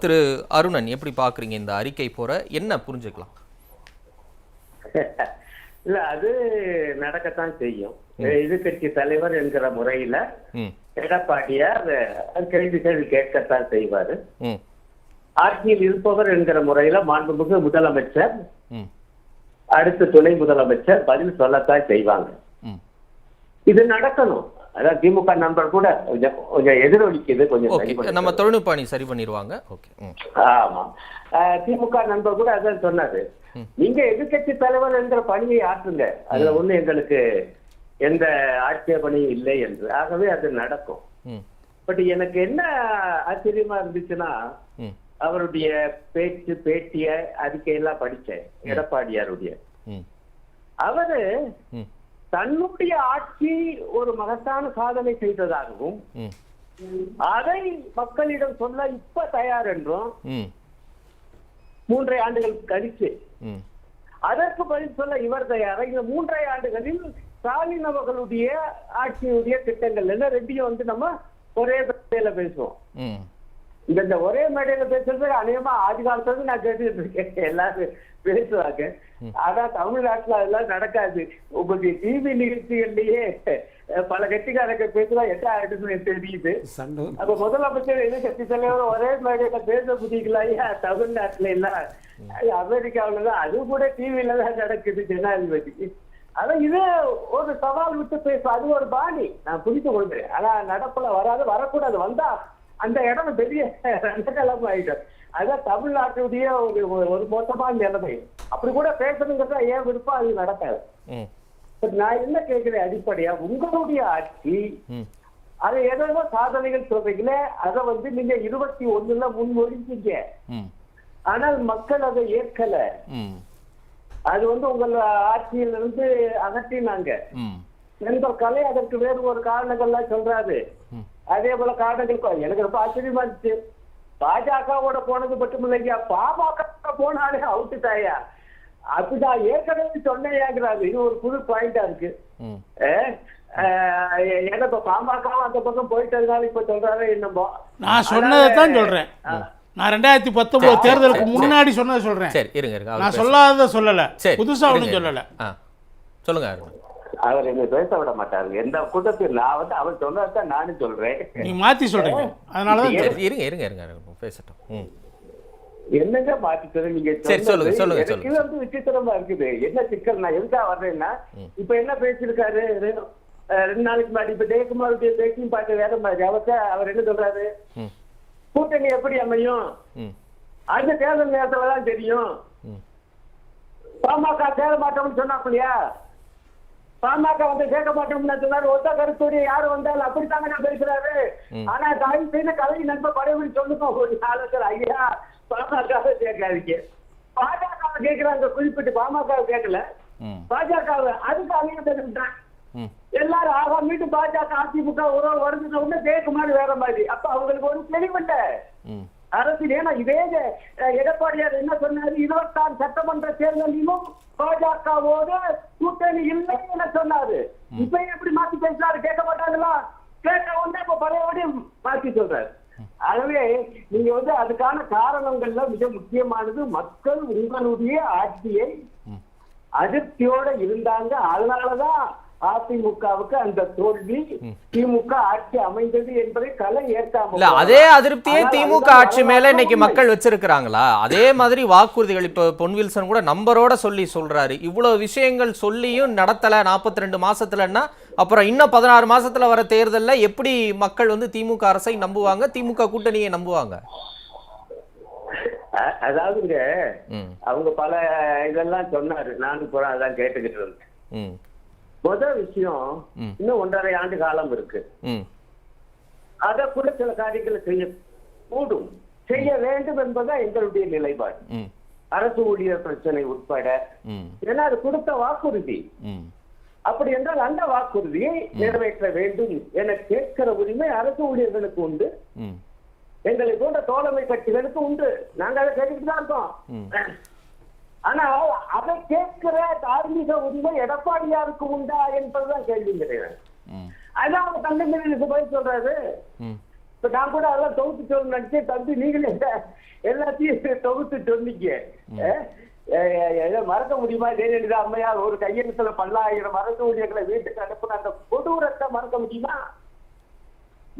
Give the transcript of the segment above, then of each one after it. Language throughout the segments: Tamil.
திரு அருணன் எப்படி பாக்குறீங்க இந்த அறிக்கை போற? என்ன புரிஞ்சுக்கலாம்? இல்ல அது நடக்கத்தான் செய்யும். எதிர்கட்சி தலைவர் என்கிற முறையில எடப்பாடியார் கேள்விகள் கேட்கத்தான் செய்வாரு. ஆட்சியில் இருப்பவர் என்கிற முறையில மாண்புமிகு முதலமைச்சர் அடுத்து துணை முதலமைச்சர் பதில் சொல்லத்தான் செய்வாங்க. இது நடக்கணும். அதான் திமுக நண்பர் கூட கொஞ்சம் கொஞ்சம் எதிரொலிக்குது கொஞ்சம் நம்ம தொழில்நுட்ப அணி சரி பண்ணிடுவாங்க. ஆமா. திமுக நண்பர் கூட அதான் சொன்னாரு. நீங்க எதிர்க்கட்சி தலைவர் என்கிற பணியை ஆற்றுங்க. அதுல ஒண்ணு எங்களுக்கு எந்த ஆட்சேபனையும் இல்லை என்று. ஆகவே அது நடக்கும். பட் எனக்கு என்ன ஆச்சரியமா இருந்துச்சுன்னா அவருடைய பேச்சு பேட்டிய அறிக்கையெல்லாம் படிச்சேன் எடப்பாடியாருடைய. அவரு தன்னுடைய ஆட்சி ஒரு மகத்தான சாதனை செய்ததாகவும் அதை மக்களிடம் சொல்ல இப்ப தயார் என்றும் ம். மூன்றரை ஆண்டுகள் கழிச்சு அதற்கு பதில் சொல்ல இவர் தயாரா. இந்த மூன்றரை ஆண்டுகளில் ஸ்டாலின் அவர்களுடைய ஆட்சியுடைய திட்டங்கள் என்ன? ரெண்டையும் வந்து நம்ம ஒரே பேசுவோம். இந்த இந்த ஒரே மேடையில பேசுறது அநேகமா ஆதி காலத்துல நான் கேட்டுட்டு இருக்கேன். எல்லாரும் பேசுவாங்க. ஆனா தமிழ்நாட்டுல அதெல்லாம் நடக்காது. உங்களுடைய டிவி நிகழ்ச்சிகள்லயே பல கட்சிக்காரங்க பேசுறா என்ன எனக்கு தெரியுது. அப்ப முதலமைச்சர் எதிர்கட்சி தலைவர் ஒரே மேடையில பேச முடியல ஐயா தமிழ்நாட்டுல இல்ல அமெரிக்காவுல தான் அது கூட டிவில தான் நடக்குது ஜனாதிபதிக்கு ஆனா இது ஒரு சவால் விட்டு பேசும் அது ஒரு பாணி. நான் புரிந்து கொள்றேன் ஆனா நடப்புல வராது வரக்கூடாது. வந்தா அந்த இடம் பெரிய ரணகலம் ஆயிடும் அதான் தமிழ்நாட்டுடைய ஒரு ஒரு- மோசமான நிலைமை. அப்படி கூட பேசணுங்கிறதா ஏன் விருப்பம் அது நடக்காது. நான் என்ன கேட்கிறேன் அடிப்படையா? உங்களுடைய ஆட்சி அதை ஏதோ சாதனைகள் சொல்றீங்களே அதை வந்து நீங்க இருபத்தி ஒண்ணுல முன்மொழிஞ்சீங்க. ஆனால் மக்கள் அதை ஏற்கல. அது வந்து உங்கள் ஆட்சியில இருந்து அகற்றினாங்க நண்பர் கலை அதற்கு வேறு ஒரு காரணங்கள்லாம் சொல்றாரு. அதே போல காரணங்கள் எனக்கு ரொம்ப ஆச்சரியமா இருந்துச்சு. பாஜகவோட போனது மட்டும் இல்லையா பாமக போனாலே அவுட்டு தாயா அப்படிதான் ஏற்கனவே சொன்னேங்கிறாரு இது ஒரு புது பாயிண்டா இருக்கு. ஏன்னா இப்ப பாமகவும் அந்த பக்கம் போயிட்டதுனால இப்ப சொல்றாரு என்னமோ. நான் சொன்னதை தான் சொல்றேன். நான் ரெண்டாயிரத்தி பத்தொன்பது தேர்தலுக்கு முன்னாடி சொன்னதை சொல்றேன். சரி இருங்க நான் சொல்லாததை சொல்லல. புதுசா ஒன்றும் சொல்லல. சொல்லுங்க அருண். அவர் என்ன பேச விட மாட்டாரு. எந்த கூட்டத்தில் நான் வந்து அவர் சொன்னதான் நானும் சொல்றேன். நீங்க மாத்தி சொல்றீங்க. அதனாலதான் இருங்க இருங்க இருங்க பேசட்டும். என்னங்க மாத்திக்கிறது நீங்க சரி, சொல்லுங்க, சொல்லுங்க. இது வந்து விசித்திரமா இருக்குது. என்ன சிக்கல்? நான் எதுக்காக வர்றேன்னா இப்ப என்ன பேசியிருக்காரு? ரெண்டு நாளைக்கு முன்னாடி இப்ப ஜெயக்குமாருடைய பேச்சியும் பார்த்து வேற மாதிரி. அவர்கிட்ட அவர் என்ன சொல்றாரு? கூட்டணி எப்படி அமையும்? அந்த தேர்தல் நேரத்துல தான் தெரியும் பாமக சேர மாட்டோம்னு சொன்னாப்பில்லையா பாமக வந்து சேர்க்க மாட்டோம்னு சொன்னாரு. ஒத்த கருத்துடைய யாரு வந்தாலும் அப்படித்தானே பேசுறாரு. ஆனா தயவு செய்து கலை நண்பர் படைவெளி சொல்லுங்க. ஒரு ஆலோசனை ஐயா பாமக சேர்க்காதீங்க. பாஜக கேட்கிறாங்க குறிப்பிட்டு பாமக கேட்கல. ம். பாஜக அதுக்கு அவங்க தெரிவிட்டான் ம். எல்லாரும் ஆகா மீண்டும் பாஜக அதிமுக உறவு வருதுன்னு உடனே ஜெயக்குமார் வேற மாதிரி. அப்ப அவங்களுக்கு ஒரு தெளிவில்லை ம். அரசு ஏன்னா இதே எடப்பாடியார் என்ன சொன்னாரு? இருபத்தாறு சட்டமன்ற தேர்தலிலும் பாஜகவோட கூட்டணி இல்லை என சொன்னாரு. இப்ப எப்படி மாத்தி பேசுறாரு? கேட்க மாட்டாங்களா? கேட்ட உடனே இப்ப பழையபடி மாத்தி சொல்றாரு. ஆகவே நீங்க வந்து அதுக்கான காரணங்கள்ல மிக முக்கியமானது மக்கள் உங்களுடைய ஆட்சியை அதிருப்தியோட இருந்தாங்க. அதனாலதான் அதிமுகவுக்கு அந்த தோல்வி திமுக ஆட்சி அமைந்தது என்பதை கலை ஏற்காம இல்ல அதே அதிருப்தியே திமுக ஆட்சி மேல இன்னைக்கு. மக்கள் வச்சிருக்கிறாங்களா? அதே மாதிரி வாக்குறுதிகள் இப்போ பொன் வில்சன் கூட நம்பரோட சொல்லி சொல்றாரு. இவ்வளவு விஷயங்கள் சொல்லியும் நடத்தல 42 ரெண்டு மாசத்துலன்னா அப்புறம் இன்னும் பதினாறு மாசத்துல வர தேர்தல்ல எப்படி மக்கள் வந்து திமுக அரசை நம்புவாங்க திமுக கூட்டணியை நம்புவாங்க? அதாவதுங்க அவங்க பல இதெல்லாம் சொன்னாரு. நானும் அதான் கேட்டுக்கிட்டு இருந்தேன். முதல் விஷயம். இன்னும் ஒன்றரை ஆண்டு காலம் இருக்கு. அத கூட சில காரியங்களை செய்ய கூடும். செய்ய வேண்டும் என்பதுதான் எங்களுடைய நிலைப்பாடு. அரசு ஊழியர் பிரச்சனை உட்பட. ஏன்னா அது கொடுத்த வாக்குறுதி. அப்படி என்றால் அந்த வாக்குறுதியை நிறைவேற்ற வேண்டும் என கேட்கிற உரிமை அரசு ஊழியர்களுக்கு உண்டு. எங்களை போன்ற தோழமை கட்சிகளுக்கு உண்டு. நாங்க அதை கேட்டுக்கிட்டு தான் இருக்கோம். ஆனா அதை கேட்கிற தார்மீக உரிமை எடப்பாடியாருக்கு உண்டா என்பதுதான் கேள்வி கிடையாது. அதான் அவங்க தந்தை மீது பதில் சொல்றாரு. இப்ப நான் கூட அதெல்லாம் தொகுத்து சொல்லணும்னு நினைச்சேன். தம்பி நீங்களே எல்லாத்தையும் தொகுத்து சொன்னீங்க மறக்க முடியுமா? ஜெயலலிதா அம்மையார் ஒரு கையெழுத்துல பல்லாயிரம் அரசு ஊழியர்களை வீட்டுக்கு அனுப்புன அந்த கொடூரத்தை மறக்க முடியுமா?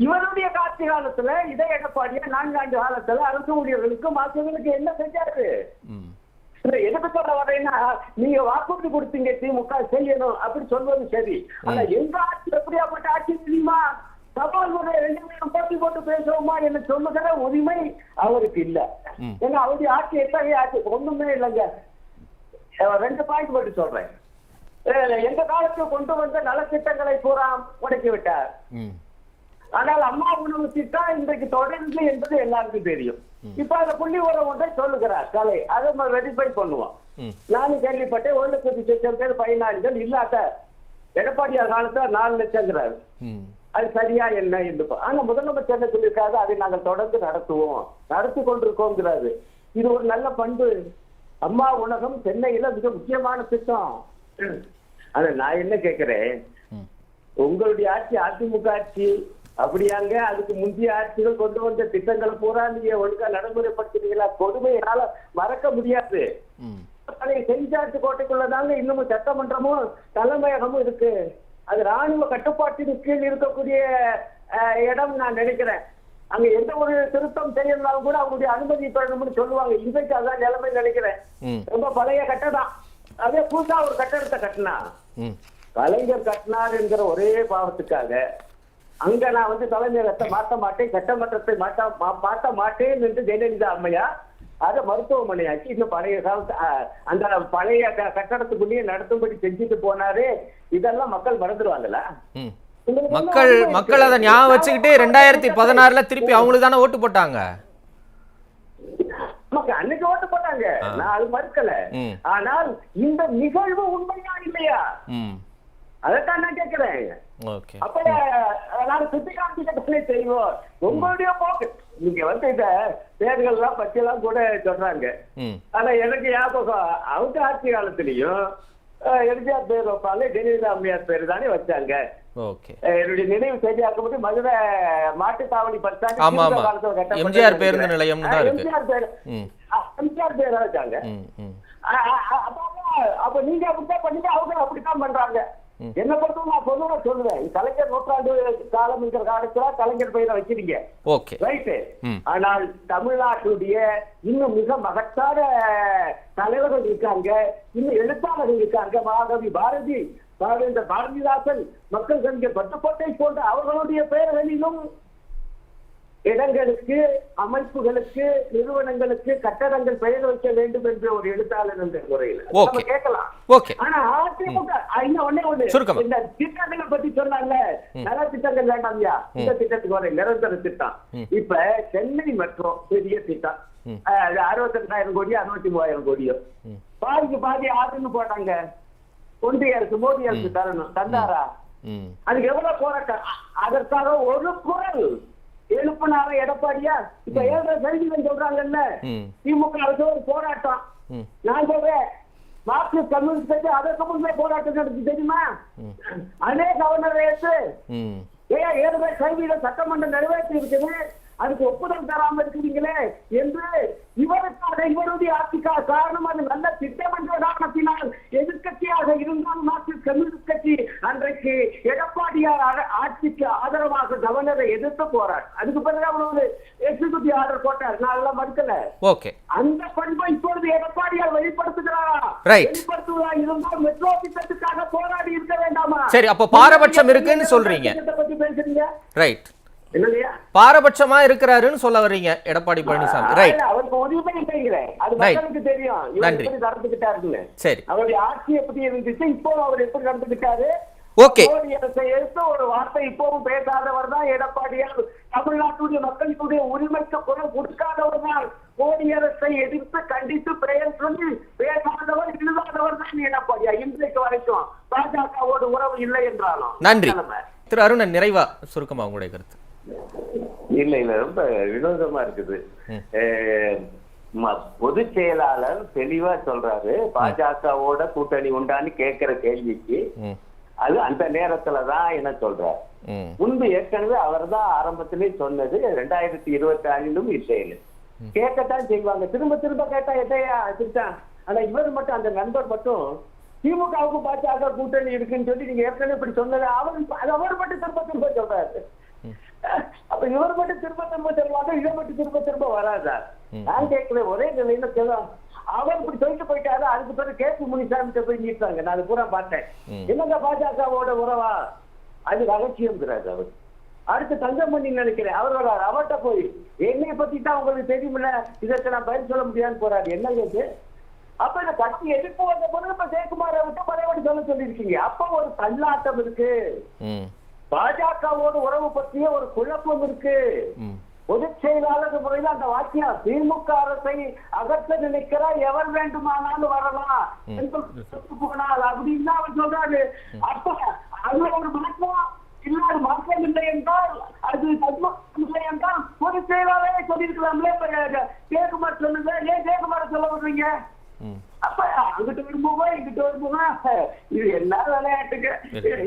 இவருடைய காட்சி காலத்துல இதே எடப்பாடியா நான்காண்டு காலத்துல அரசு ஊழியர்களுக்கு மக்களுக்கு என்ன செஞ்சாரு? எதுக்கு சொல்ல வரேன்னா நீங்க வாக்குறுதி கொடுத்தீங்க திமுக செய்யணும் அப்படி சொல்வது சரி. ஆனா எங்க ஆட்சி எப்படியாப்பட்ட ஆட்சி தெரியுமா? சவால் ஒரு ரெண்டு போட்டி போட்டு பேசுவோமா என்று சொல்லுகிற உரிமை அவருக்கு இல்ல. ஏன்னா அவருடைய ஆட்சி எத்தகைய ஆட்சி? ஒண்ணுமே இல்லைங்க. ரெண்டு பாயிண்ட் மட்டும் சொல்றேன். எந்த காலத்தில் கொண்டு வந்த நலத்திட்டங்களை பூரா முடக்கி விட்டார்? ஆனால் அம்மா உணவு திட்டம் இன்றைக்கு தொடர்ந்து என்பது எல்லாருக்கும் தெரியும். இப்ப அந்த புள்ளி உரம் ஒன்றை சொல்லுகிறார் கலை. அதை நம்ம வெரிஃபை பண்ணுவோம். நானும் கேள்விப்பட்டேன் ஒரு லட்சத்தி லட்சம் பேர் பயனாளிகள் இல்லாத எடப்பாடியார் காலத்துல நாலு லட்சங்கிறாரு. அது சரியா என்ன என்று ஆனா முதலமைச்சர் என்ன சொல்லியிருக்காரு? அதை நாங்கள் தொடர்ந்து நடத்துவோம். நடத்தி கொண்டிருக்கோங்கிறாரு. இது ஒரு நல்ல பண்பு. அம்மா உலகம் சென்னையில மிக முக்கியமான திட்டம். ஆனா நான் என்ன கேக்குறேன் உங்களுடைய ஆட்சி அதிமுக ஆட்சி அப்படியாங்க அதுக்கு முந்தைய ஆட்சிகள் கொண்டு வந்த திட்டங்களை பூரா நீங்க ஒழுங்கா நடைமுறைப்படுத்துறீங்களா கொடுமையினால மறக்க முடியாது. பழைய செஞ்சாட்டு கோட்டைக்குள்ளதாங்க இன்னமும் சட்டமன்றமும் தலைமையகமும் இருக்கு. அது ராணுவ கட்டுப்பாட்டின் கீழ் இருக்கக்கூடிய இடம் நான் நினைக்கிறேன். அங்க எந்த ஒரு திருத்தம் செய்யணும்னாலும் கூட அவங்களுடைய அனுமதி பெறணும்னு சொல்லுவாங்க. இன்றைக்கு அதான் நிலைமை நினைக்கிறேன். ரொம்ப பழைய கட்டடம் அதே புதுசா ஒரு கட்டடத்தை கட்டினா. கலைஞர் கட்டினார் என்கிற ஒரே பாவத்துக்காக அங்க நான் வந்து தலைமையகத்தை மாற்ற மாட்டேன் சட்டமன்றத்தை மாற்ற மாற்ற மாட்டேன் என்று ஜெயலலிதா அம்மையா அதை மருத்துவமனையாக்கி இன்னும் பழைய காலத்து அந்த பழைய கட்டடத்துக்குள்ளேயே நடத்தும்படி செஞ்சுட்டு போனாரு இதெல்லாம் மக்கள் மறந்துடுவாங்களா ம். உங்களுக்கு வந்து மக்கள் மக்கள். அதை ஞாபகம் வச்சுக்கிட்டு ரெண்டாயிரத்தி பதினாறுல திருப்பி அவங்களுக்கு தானே ஓட்டு போட்டாங்க? நமக்கு அன்னைக்கு ஓட்டு போட்டாங்க. நான் அது மறுக்கல. ஆனால் இந்த நிகழ்வு உண்மையா இல்லையா? அதைத்தான் நான் கேட்கிறேன். அப்ப நாங்க சுத்திகாந்தி கட்டளை செய்வோம். உங்களுடைய போக்கு. நீங்க வந்து இந்த பேர்கள் எல்லாம் பத்தி எல்லாம் கூட சொல்றாங்க. ஆனா எனக்கு ஞாபகம் அவங்க ஆட்சி காலத்திலயும் எம்ஜிஆர் பேர் வைப்பாங்க ஜெயலலிதா அம்மையார் பேர் தானே வச்சாங்க. என்னுடைய நினைவு செய்தியாக்கும்போது மதுரை மாட்டுத்தாவணி பத்தாண்டு ஆமா, ஆமா. எம்ஜிஆர் பேருந்து இருக்கு. எம்ஜிஆர் பேர். எம்ஜிஆர் பேர் வச்சாங்க. அப்ப நீங்க அப்படித்தான் பண்ணீங்க அவங்க அப்படித்தான் பண்றாங்க. என்ன பொறுத்தவரை நான் பொதுவா சொல்லுவேன். கலைஞர் நூற்றாண்டு காலம்ங்கிற காலத்துல கலைஞர் பெயரை வச்சிருக்கீங்க. ஓகே. ரைட்டு. ஆனால் தமிழ்நாட்டுடைய இன்னும் மிக மகத்தான தலைவர்கள் இருக்காங்க. இன்னும் எழுத்தாளர்கள் இருக்காங்க. மகாகவி பாரதி பாரதிதாசன் மக்கள் கவிஞர் பட்டுக்கோட்டை போன்ற அவர்களுடைய பெயர்களிலும் இடங்களுக்கு அமைப்புகளுக்கு நிறுவனங்களுக்கு கட்டடங்கள் பெயர் வைக்க வேண்டும் என்ற ஒரு எழுத்தாளர் என்ற முறையில். நம்ம. கேட்கலாம். ஆனா அதிமுக இன்னும் ஒண்ணே ஒண்ணு. இந்த திட்டங்களை பத்தி சொன்னாங்க நல திட்டங்கள் வேண்டாம்யா இந்த திட்டத்துக்கு வர நிரந்தர திட்டம். இப்ப சென்னை மெட்ரோ பெரிய திட்டம். அறுபத்தி ரெண்டாயிரம் கோடி அறுபத்தி மூவாயிரம் கோடியோ. பாதிக்கு பாதி ஆறுன்னு போட்டாங்க. ஒன்றிய அரசு மோடி அரசு தரணும். தந்தாரா? அதுக்கு எவ்வளவு போராட்டம்? அதற்காக ஒரு குரல். எழுப்பினார எடப்பாடியா? இப்ப ஏழரை செய்திகள் சொல்றாங்கல்ல? திமுக அரசு ஒரு போராட்டம். நான் சொல்றேன் மார்க்சிஸ்ட் கம்யூனிஸ்ட் கட்சி அதற்கு முன்பே போராட்டம் நடத்தி தெரியுமா. அநே கவர்னர் ரேசு ம். ஏன் ஏழு சதவீத சட்டமன்றம் நிறைவேற்றி இருக்குது அதுக்கு ஒப்புதல் தராம இருக்கிறீங்களே என்று இவருக்காக இவருடைய ஆட்சிக்காக காரணம் அது நல்ல திட்டம் என்ற காரணத்தினால் எதிர்க்கட்சியாக இருந்தாலும் மார்க்சிஸ்ட் கம்யூனிஸ்ட் கட்சி அன்றைக்கு எடப்பாடியார் ஆட்சிக்கு ஆதரவாக கவர்னரை எதிர்த்து போறார். அதுக்கு பிறகு அவர் ஒரு எக்ஸிகூட்டிவ் ஆர்டர் போட்டார். நான் அதெல்லாம் மறுக்கல. ஓகே. அந்த பண்பை இப்பொழுது எடப்பாடியார் வெளிப்படுத்துகிறாரா. வெளிப்படுத்துவதா இருந்தால் மெட்ரோ திட்டத்துக்காக போராடி இருக்க வேண்டாமா? சரி, அப்ப பாரபட்சம் இருக்குன்னு சொல்றீங்க. ரைட் பாரபட்சமா இருக்கிறாருன்னு சொல்ல வர்றீங்க எடப்பாடி பழனிசாமி. ரைட் அவருக்கு உரிமை இல்லைங்கிறேன் அது. மக்களுக்கு தெரியும். நன்றி. நடந்துகிட்டாருன்னு சரி. அவருடைய ஆட்சி எப்படி இருந்துச்சு இப்போ அவர் எப்படி நடந்துகிட்டாரு ஓகே. எடுத்து ஒரு வார்த்தை இப்பவும் பேசாதவர் தான் எடப்பாடியார். தமிழ்நாட்டுடைய மக்களுடைய உரிமைக்கு குரல் கொடுக்காதவர் தான். மோடி அரசை எதிர்த்து கண்டித்து பெயர் சொல்லி பேசாதவர் எழுதாதவர் தான் எடப்பாடியார். இன்றைக்கு வரைக்கும் பாஜகவோடு உறவு இல்லை என்றாலும். நன்றி. திரு அருணன் நிறைவா சுருக்கமா உங்களுடைய கருத்து? இல்ல இல்ல ரொம்ப வினோதமா இருக்குது. பொதுச் செயலாளர் தெளிவா சொல்றாரு. பாஜகவோட கூட்டணி உண்டான்னு கேட்கிற கேள்விக்கு அது அந்த நேரத்துல தான் என்ன சொல்றார். முன்பு ஏற்கனவே அவர் தான் ஆரம்பத்திலே சொன்னது ரெண்டாயிரத்தி இருபத்தி ஐந்தும் இசையில் கேட்கத்தான் செய்வாங்க. திரும்ப திரும்ப கேட்டா எதையா? திருத்தான் ஆனா இவர் மட்டும் அந்த நண்பர் மட்டும் திமுகவுக்கு பாஜக கூட்டணி இருக்குன்னு சொல்லி நீங்க ஏற்கனவே இப்படி சொன்னது அவர் அவர் மட்டும் திரும்ப திரும்ப சொல்றாரு. அப்ப இவர் மட்டும் திரும்ப திரும்ப சொல்லுவாங்க இதை மட்டும் திரும்ப திரும்ப வராதா? நான் கேட்கல ஒரே நிலையில சொல்லுவாங்க அவர் இப்படி சொல்லிட்டு போயிட்டாரு அதுக்கு பிறகு கே பி முனிசாமி போய் நீட்டாங்க நான் அது பூரா பார்த்தேன். என்னங்க பாஜகவோட உறவா? அது ரகசியம்ங்கிறாரு அவர். அடுத்து தங்கமணி நினைக்கிறேன். அவர் வர்றாரு. அவர்கிட்ட போய் என்னைய பத்தி தான் உங்களுக்கு தெரியுமில்ல இதற்கு நான் பதில் சொல்ல முடியாதுன்னு போறாரு. என்ன இது அப்ப இந்த கட்சி எதிர்ப்பு வந்த பொழுது இப்ப ஜெயக்குமாரை விட்டு பழையபடி சொல்ல சொல்லியிருக்கீங்க. அப்ப ஒரு தள்ளாட்டம் இருக்கு. பாஜகவோட உறவு பற்றிய ஒரு குழப்பம் இருக்கு. ம். பொதுச் செயலாளர் முறையில் அந்த வாக்கியம் திமுக அரசை அகற்ற நினைக்கிற எவர் வேண்டுமானாலும் வரலாம். போனால் அப்படின்னு அவர் சொல்றாரு. அப்ப அது ஒரு மாற்றம் இல்லாத மாற்றம் இல்லை என்றால் அது இல்லை என்றால் பொதுச் செயலாளரே சொல்லியிருக்கலாம்ல. ஜெயக்குமார் சொல்லுங்க. ஏன் ஜெயக்குமார சொல்ல விடுறீங்க? அங்கிட்டு வரும்போது இங்கிட்டு வரும்போது இது என்ன விளையாட்டுக்கு?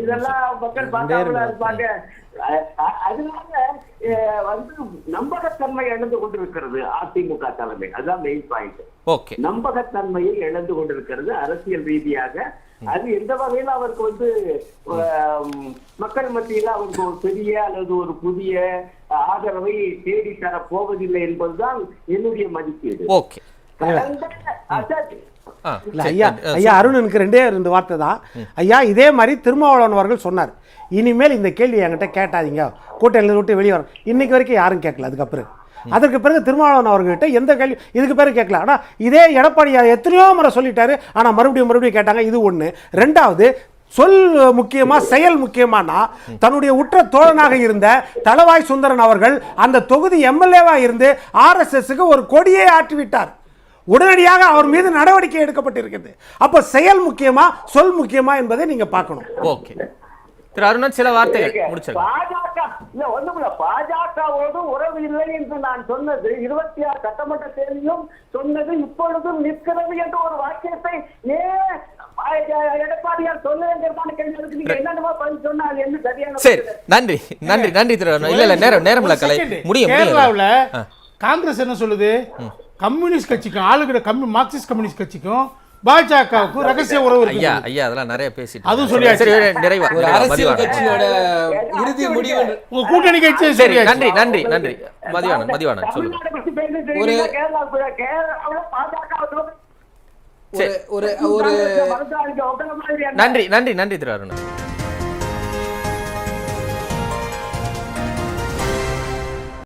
இதெல்லாம் மக்கள் பார்க்காமல இருப்பாங்க. அதனால வந்து நம்பகத்தன்மை இழந்து கொண்டிருக்கிறது அதிமுக தலைமை. அதுதான் மெயின் பாயிண்ட் ஓகே நம்பகத்தன்மையை இழந்து கொண்டிருக்கிறது அரசியல் ரீதியாக. அது எந்த வகையில அவருக்கு வந்து மக்கள் மத்தியில அவருக்கு ஒரு பெரிய அல்லது ஒரு புதிய ஆதரவை தேடி தர போவதில்லை என்பதுதான் என்னுடைய மதிப்பீடு. ஓகே கடந்த இல்ல ஐயா ஐயா அருணனுக்கு ரெண்டே ரெண்டு வார்த்தை தான். ஐயா இதே மாதிரி திருமாவளவன் அவர்கள் சொன்னார். இனிமேல் இந்த கேள்வி என்கிட்ட கேட்டாதீங்க. கூட்டணியில் விட்டு வெளியே வரும் இன்னைக்கு வரைக்கும் யாரும் கேட்கல அதுக்கப்புறம் அதற்கு பிறகு திருமாவளவன் அவர்கிட்ட எந்த கேள்வி இதுக்கு பிறகு கேட்கல. ஆனால் இதே எடப்பாடியார் எத்தனையோ முறை சொல்லிட்டாரு. ஆனால் மறுபடியும் மறுபடியும் கேட்டாங்க இது ஒன்று ரெண்டாவது சொல் முக்கியமா செயல் முக்கியமானா தன்னுடைய உற்ற தோழனாக இருந்த தளவாய் சுந்தரன் அவர்கள் அந்த தொகுதி எம்எல்ஏவா இருந்து ஆர்எஸ்எஸ்க்கு ஒரு கொடியை ஆற்றிவிட்டார். உடனடியாக அவர் மீது நடவடிக்கை எடுக்கப்பட்டிருக்கிறது. அப்போ செயல் முக்கியமா சொல் முக்கியமா என்பதை நீங்க பார்க்கணும். ஓகே. திரு அருணன் சில வார்த்தைகள். முடிச்சிருங்க. பாஜக இல்ல ஒண்ணுமில்ல பாஜகவோடு உறவு இல்லை என்று நான் சொன்னது இருபத்தி ஆறு சட்டமன்ற தேர்தலிலும் சொன்னது இப்பொழுதும் நிற்கிறது என்ற ஒரு வாக்கியத்தை ஏன் எடப்பாடியார் சொல்லுங்கிறதான கேள்வி இருக்கு நீங்க என்னென்னமோ பதில் சொன்னா அது என்ன சரியான சரி. நன்றி. நன்றி நன்றி திரு அருணன் இல்ல இல்ல நேரம் நேரம் இல்ல கலை. Second. முடியும் முடியும். கேரளாவுல காங்கிரஸ் என்ன சொல்லுது? கம்யூனிஸ்ட் கட்சிக்கும் ஆளுகிற கம்யூ மார்க்சிஸ்ட் கம்யூனிஸ்ட் கட்சிக்கும் பாஜகவுக்கும் ரகசிய உறவு இருக்கு ஐயா ஐயா அதெல்லாம் நிறைய பேசிட்டு அதுவும். சொல்லியாச்சு. சரி நிறைவா ஒரு அரசியல். கட்சியோட இறுதி முடிவு உங்க கூட்டணி கட்சி சரி நன்றி நன்றி நன்றி மதிவானம் மதிவானம் சொல்லுங்க ஒரு- ஒரு ஒரு நன்றி நன்றி நன்றி திரு அருணன்